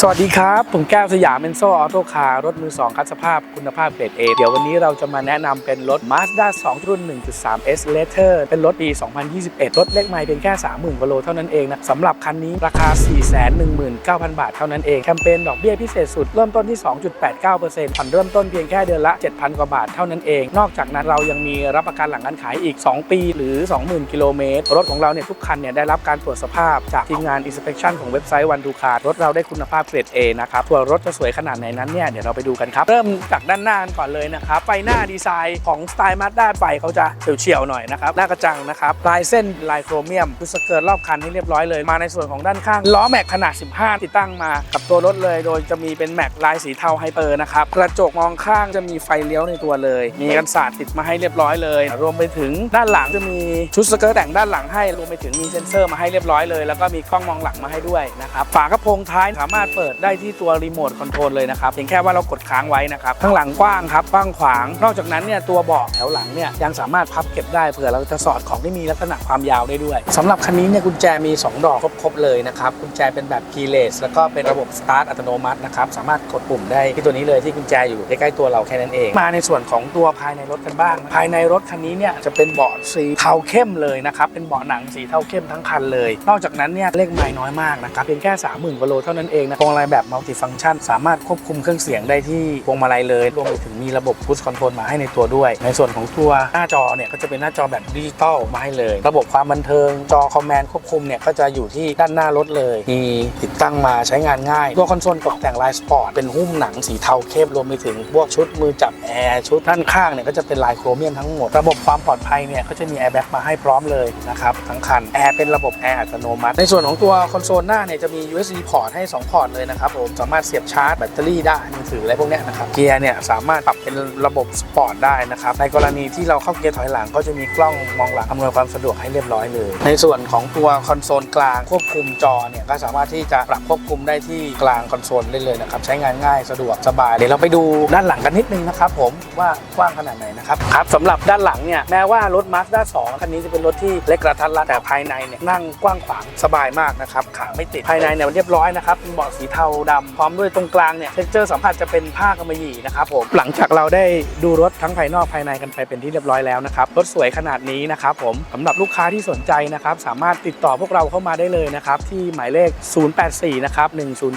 สวัสดีครับ ผมแก้วสยามเมนโซออโต้คาร์รถมือ 2 คัดสภาพคุณภาพเกรด A เดี๋ยววันนี้เราจะมาแนะนำเป็นรถ Mazda 2 รุ่น 1.3 S Later เป็นรถปี 2021 รถเล็กไม่เพียงแค่ 30,000กว่าโลเท่านั้นเองนะสำหรับคันนี้ราคา 419,000 บาทเท่านั้นเอง แคมเปญดอกเบี้ยพิเศษสุด เริ่มต้นที่ 2.89%ผ่อนเริ่มต้นเพียงแค่เดือนละ 7,000 กว่าบาทเท่านั้นเอง นอกจากนั้นเรายังมีรับประกันหลังการขายอีก 2 ปี หรือ 20,000 กิโลเมตร รถของเราเนี่ยทุกคันเนี่ยได้รับการตรวจสภาพจากทีมงาน inspection ของเว็บไซต์วันดูคาร์รถเราได้คุณภาพเกรด A นะครับส่วรถจะสวยขนาดไหนนั้นเนี่ยเดี๋ยวเราไปดูกันครับ เริ่มจากด้านหน้าก่อนเลยนะครับไฟหน้าดีไซน์ของสไตล์มาสด้าไฟเขาจะเฉียวๆหน่อยนะครับหน้ากระจังนะครับลายเส้นลายโครเมียมคือสเกิร์ตรอบคันให้เรียบร้อยเลยมาในส่วนของด้านข้างล้อแม็กขนาด 15 ติดตั้งมากับตัวรถเลย โดยจะมีเป็นแม็กลายสีเทาไฮเปอร์นะครับกระจกมองข้างจะมีไฟเลี้ยวในตัวเลย มีกันสาดติดมาให้เรียบร้อยเลย รวมไปถึงด้านหลังจะมีชุดสเกิร์ตแต่งด้านหลังให้รวมไปถึงมีเซ็นเซอร์มาให้เรียบร้อยเลย แล้วก็มีกล้องมองหลังมาให้ด้วยนะครับฝากระโปรงท้ายสามารถเปิดได้ที่ตัวรีโมทคอนโทรลเลยนะครับเพียงแค่ว่าเรากดค้างไว้นะครับข้างหลังกว้างครับกว้างขวาง นอกจากนั้นเนี่ยตัวเบาะแถวหลังเนี่ยยังสามารถพับเก็บได้เผื่อเราจะสอดของที่มีลักษณะความยาวได้ด้วยสำหรับคันนี้เนี่ยกุญแจมี 2 ดอกครบๆเลยนะครับกุญแจเป็นแบบ keyless แล้วก็เป็นระบบสตาร์ทอัตโนมัตินะครับสามารถกดปุ่มได้ที่ตัวนี้เลยที่กุญแจอยู่ใกล้ๆตัวเราแค่นั้นเอง มาในส่วนของตัวภายในรถกันบ้าง ภายในรถคันนี้เนี่ยจะเป็นเบาะสีเทาเข้มเลยนะครับเป็นเบาะหนังสีเทาเข้มทั้งคันเลย นอกจากนั้นเนี่ยเลขไม้น้อยมากนะครับเพียงแค่ 30,000กว่าโลเท่านั้นเองนะพวงมาลัยแบบมัลติฟังก์ชัน สามารถควบคุมเครื่องเสียงได้ที่พวงมาลัยเลย รวมไปถึงมีระบบพุชคอนโทรลมาให้ในตัวด้วย ในส่วนของตัวหน้าจอเนี่ยก็จะเป็นหน้าจอแบบดิจิตอลมาให้เลย ระบบความบันเทิงจอคอมแมนด์ควบคุมเนี่ยก็จะอยู่ที่ด้านหน้ารถเลย มีติดตั้งมาใช้งานง่าย ตัวคอนโซลตกแต่งลายสปอร์ตเป็นหุ้มหนังสีเทาเข้มรวมไปถึงพวกชุดมือจับแอร์ชุดด้านข้างเนี่ยก็จะเป็นลายโครเมียมทั้งหมด ระบบความปลอดภัยเนี่ยก็จะมีแอร์แบ็กมาให้พร้อมเลยนะครับทั้งคันแอร์เป็นระบบแอร์อัตโนมัติ ในส่วนของตัวคอนโซลหน้าเนี่ยจะมี USB พอร์ตให้ 2 พอร์ตเลยนะครับผมสามารถเสียบชาร์จแบตเตอรี่ได้มือถืออะไรพวกนี้นะครับเกียร์เนี่ยสามารถปรับเป็นระบบสปอร์ตได้นะครับในกรณีที่เราเข้าเกียร์ถอยหลังก็จะมีกล้องมองหลังอำนวยความสะดวกให้เรียบร้อยเลย ในส่วนของตัวคอนโซลกลางควบคุมจอเนี่ยก็สามารถที่จะปรับควบคุมได้ที่กลางคอนโซลได้เลยนะครับใช้งานง่ายสะดวกสบายเดี๋ยวเราไปดูด้านหลังกันนิดนึงนะครับผมว่ากว้างขนาดไหนนะครับครับสำหรับด้านหลังเนี่ยแม้ว่ารถ Mazda 2คันนี้จะเป็นรถที่เล็กกระทัดรัดแต่ภายในเนี่ยนั่งกว้างขวางสบายมากนะครับขาไม่ติดภายในเนี่ยมันเรียบร้อยนะครับเป็นเบาะสีเทาดำพร้อมด้วยตรงกลางเนี่ยเท็กเจอร์สัมผัสจะเป็นผ้ากำมะหยี่นะครับผมหลังจากเราได้ดูรถทั้งภายนอกภายในกันไปเป็นที่เรียบร้อยแล้วนะครับรถสวยขนาดนี้นะครับผมสำหรับลูกค้าที่สนใจนะครับสามารถติดต่อพวกเราเข้ามาได้เลยนะครับที่หมายเลข 084 นะครับ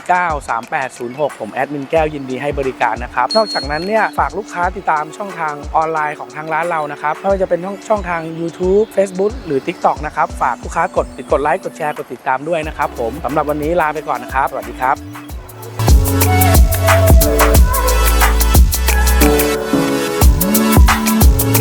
109 3806 ผมแอดมินแก้วยินดีให้บริการนะครับนอกจากนั้นเนี่ยฝากลูกค้าติดตามช่องทางออนไลน์ของทางร้านเรานะครับไม่ว่าจะเป็นช่องช่องทาง YouTube Facebook หรือ TikTok นะครับฝากลูกค้ากดติดกดไลค์กดแชร์กดติดตามด้วยนะครับผมสำหรับวันนี้ลาไปก่อนนะครับสวัสดีครับ